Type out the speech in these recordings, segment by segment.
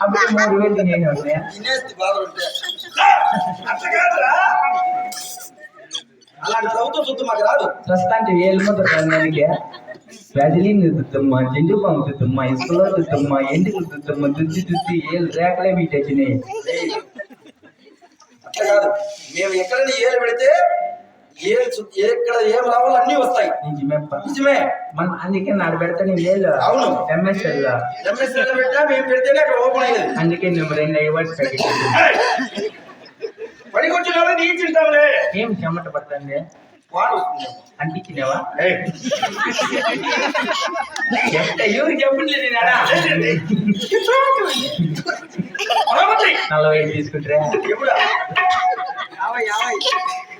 అప్పుడు మూడు వేలు తినేది ఉంటాయా తినేస్తే బాధలుంటే అట్లా కాదురా అలాంటి ప్రభుత్వం చూద్దు మాకు రాదు. ప్రస్తుతానికి ముద్ర దానికి వ్యాజిలిన్ దుద్దమ్మా జెండు బాంబు దుద్దమ్మా ఇసుకలో దుద్దమ్మా ఎండుకలు దుద్దమ్మా దుద్ది దుద్ది ఏళ్ళు రేకలే వీటి వచ్చినాయి ఏయ్, అట్లా కాదు. మేము ఎక్కడైనా ఏలు పెడితే ఏ ఎక్కడ ఏం రావాలో అన్ని వస్తాయి. నిజమే నిజమే. మన అందుకే నాడు పెడతా నీ వేలు అవును. ఎంఎస్ఎల్ ఎంఎస్ఎల్ పెట్టినా మేము పెడితేనే అక్కడ ఓపెన్ అయ్యేది. అందుకే నువ్వు రెండు ప్యాకెట్ పనికొచ్చిన వాళ్ళు నీకు తింటాంలే ఏం చెమట పడుతుంది? వాడు అంటించినావా ఎంత ఎవరు నేనా పరమతి. నలభై తీసుకుంటారా? ఎప్పుడా యాభై యాభై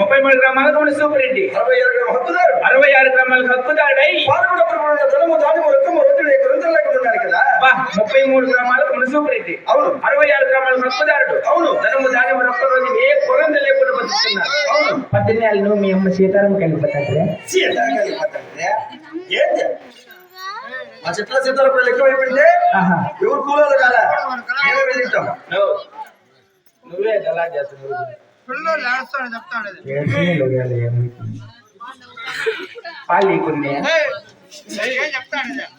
ముప్పై మూడు గ్రామాలకు మన సూపర్ రెడ్డి అరవై ఏడు గ్రాముల హక్కుదారు అరవై ఆరు గ్రామాలకు హక్కుదాడై పాలకొండ ప్రభుత్వం ధనము దాని రొక్కము ముప్పై మూడు గ్రామాలకు మన సూపర్ రెడ్డి అవును. అరవై ఆరు గ్రామాలకు హక్కుదారుడు అవును. ధనము దాని ఒక్క రోజు ఏ కొరంద లేకుండా బతుకుతున్నారు. అవును. పద్దెనిమిది ఏళ్ళు మీ అమ్మ సీతారాం కలిపి సీతాకాయలు పట్టండి. ఏంది మా చెట్ల సీతారాం ఎక్కువైపోయింది ఎవరు కూలోళ్ళు కాదా? మేమే వెళ్ళింటాం నువ్వు ఎలా చేస్తున్నావు? పాలి కొన్ని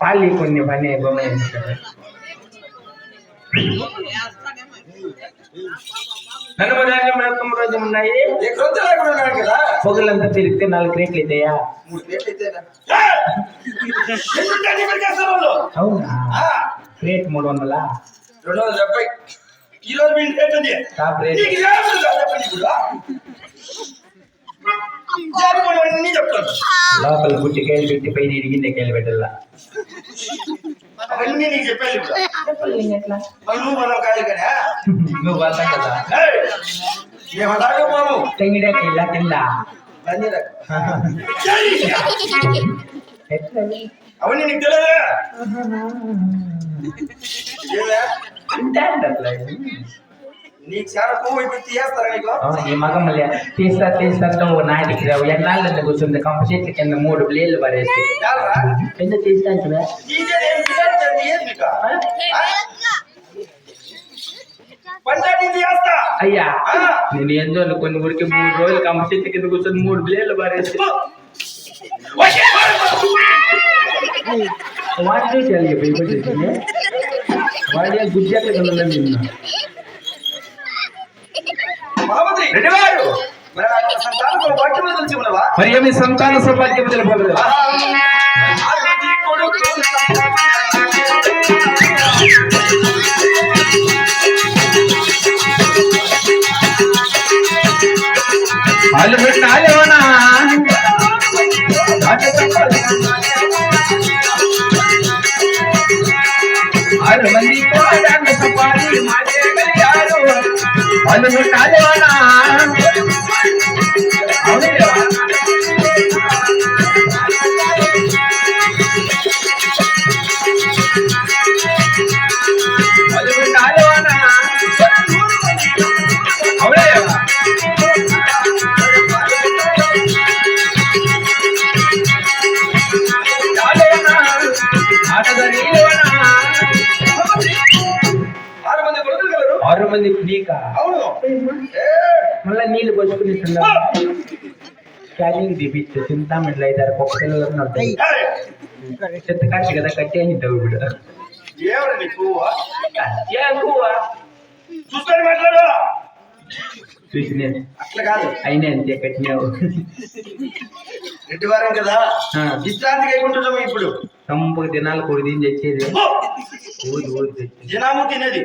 పాలి కొన్ని పని బొమ్మ ధాన్యం రకం రోజు ఉన్నాయి పొగలంతా తిరిగితే నాలుగు రేట్లు స్థలంలో? అవునా? ఆ, రేట్ మూడు వందలా? రెండు వందల డెబ్బై. ఈ రోజు మీ రేట్. Top rate. లోపల గుట్టికాయలు పెట్టి పైన ఇరిగిందే కాయలు పెట్టాల? అవన్నీ నీకు చెప్పాలి ఇప్పుడు మరి నువ్వు మనం కాయలు కానీ నువ్వు పోతాం కదా ఏయ్! మేము అలాగే మాము తెంగిడాకాయలా కింద రండి రా. ఏయ్! ఎట్లా అవన్నీ నీకు తెలియదా ఏమే? అంటే అట్లా నీకు చాలా పువ్వు అయిపోయి తీయేస్తారా నీకు ఈ మగం మళ్ళీ తీస్తా తీస్తా నువ్వు నాటికి రావు ఎన్నాళ్ళ కూర్చుంది కంప చెట్ల కింద మూడు బ్లేలు పడేసి చాలరా? కింద తీస్తా తీసేది ఏం తీయాలి ఏది నీకు ఆ? పంచాయతీ తీయేస్తా అయ్యా ఆ. నేను ఎందో కొన్ని ఊరికి మూడు రోజులు కంప చెట్ల కింద కూర్చొని మూడు బ్లేలు పడేసి వాడు చూసి వెళ్ళి భయపడేసింది వాడి గుజ్జాక నిన్న రెడ్డివారు మరి ఏమి సంతాన సౌభాగ్యం తెలుపలేదు వాళ్ళు ఆరు మంది సపాలి మాదే వాళ్ళు పెట్టిన మంది నీకా అవును. మళ్ళీ నీళ్ళు పోసుకుని క్యాలింగ్ తీపిచ్చు చింతామణిలో ఐదారు పప్పు పిల్లలు ఉంటాయి! చెత్త కట్టి కదా కట్టేసింటావు ఇప్పుడు. ఏమరా నీ పువ్వు? చూసుకొని మాట్లాడు. చూసి నేను. అట్లా కాదు. అయినా అంతే కట్టినావు. కదా. విశ్రాంతి ఇప్పుడు. కంపకు దినాలు కొడి దీని తెచ్చేది. ఓ! ఊది ఊది తెచ్చేది. జనాము తినేది.